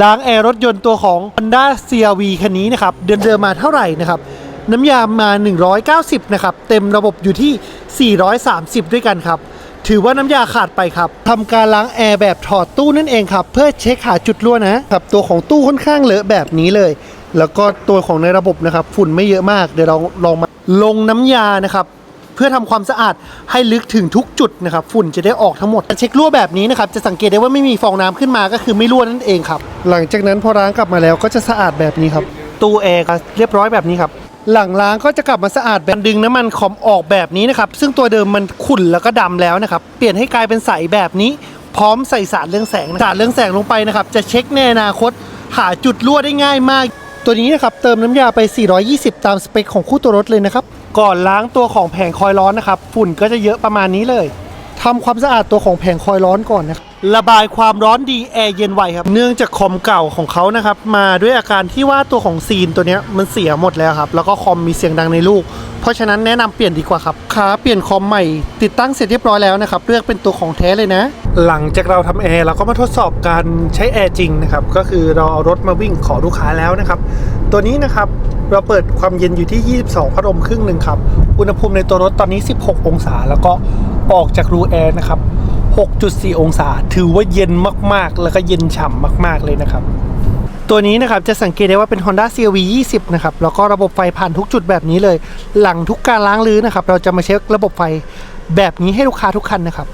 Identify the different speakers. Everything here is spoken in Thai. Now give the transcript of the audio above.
Speaker 1: ล้างแอร์รถยนต์ตัวของ Honda CRV คันนี้นะครับ เดินเดินมาเท่าไหร่นะครับ น้ำยามา 190 นะครับ เต็มระบบอยู่ที่ 430 ด้วยกันครับ ถือว่าน้ำยาขาดไปครับทำการล้างแอร์แบบถอดตู้นั่นเองครับ เพื่อเช็คหาจุดรั่วนะครับ ตัวของตู้ค่อนข้างเลอะแบบนี้เลย แล้วก็ตัวของในระบบนะครับ ฝุ่นไม่เยอะมาก เดี๋ยวเราลองมาลงน้ำยานะครับ เพื่อทำความสะอาดให้ลึกถึงทุกจุดนะครับฝุ่นจะได้ออกทั้งหมดเช็ครั่วแบบนี้นะครับจะสังเกตได้ว่าไม่มีฟองน้ำขึ้นมาก็คือไม่รั่วนั่นเองครับหลังจากนั้นพอล้างกลับมาแล้วก็จะสะอาดแบบนี้ครับตู้แอร์ก็เรียบร้อยแบบนี้ครับหลังล้างก็จะกลับมาสะอาดแบบดึงน้ำมันคอมออกแบบนี้นะครับ ซึ่งตัวเดิมมันขุ่นแล้วก็ดำแล้วนะครับ เปลี่ยนให้กลายเป็นใสแบบนี้ พร้อมใส่สารเรื่องแสงสารเรื่องแสงลงไปนะครับ จะเช็คในอนาคต หาจุดรั่วได้ง่ายมาก ตัวนี้นะครับเติมน้ำยาไป 420 ตามสเปคของคู่ตัวรถเลยนะครับ ก่อนล้างตัวของแผงคอยล์ร้อนนะครับ ฝุ่นก็จะเยอะประมาณนี้เลยทำความสะอาดตัวของแผงคอยล์ร้อนก่อนนะครับระบายความร้อนดีแอร์เย็นไวครับ เนื่องจากคอมเก่าของเขานะครับ มาด้วยอาการที่ว่าตัวของซีนตัวเนี้ยมันเสียหมดแล้วครับ แล้วก็คอมมีเสียงดังในลูก เพราะฉะนั้นแนะนำเปลี่ยนดีกว่าครับขาเปลี่ยนคอมใหม่ ติดตั้งเสร็จเรียบร้อยแล้วนะครับเลือกเป็นตัวของแท้เลยนะ หลังจากเราทำแอร์เราก็มาทดสอบการใช้แอร์จริงนะครับก็คือเราเอารถมาวิ่งขอลูกค้าแล้วนะครับตัวนี้นะครับเราเปิดความเย็นอยู่ที่ 22 พัดลมครึ่งหนึ่งครับอุณหภูมิในตัวรถตอนนี้ 16 องศา แล้วก็ออกจากรูแอร์นะครับ6.4 องศา ถือว่าเย็นมากๆ แล้วก็เย็นฉ่ำมาก ๆ เลยนะครับ ตัวนี้นะครับจะสังเกตได้ว่าเป็น Honda CRV 20 นะครับ แล้วก็ระบบไฟผ่านทุกจุดแบบนี้เลย หลังทุกการล้างรื้อนะครับ เราจะมาเช็คระบบไฟแบบนี้ให้ลูกค้าทุกคันนะครับ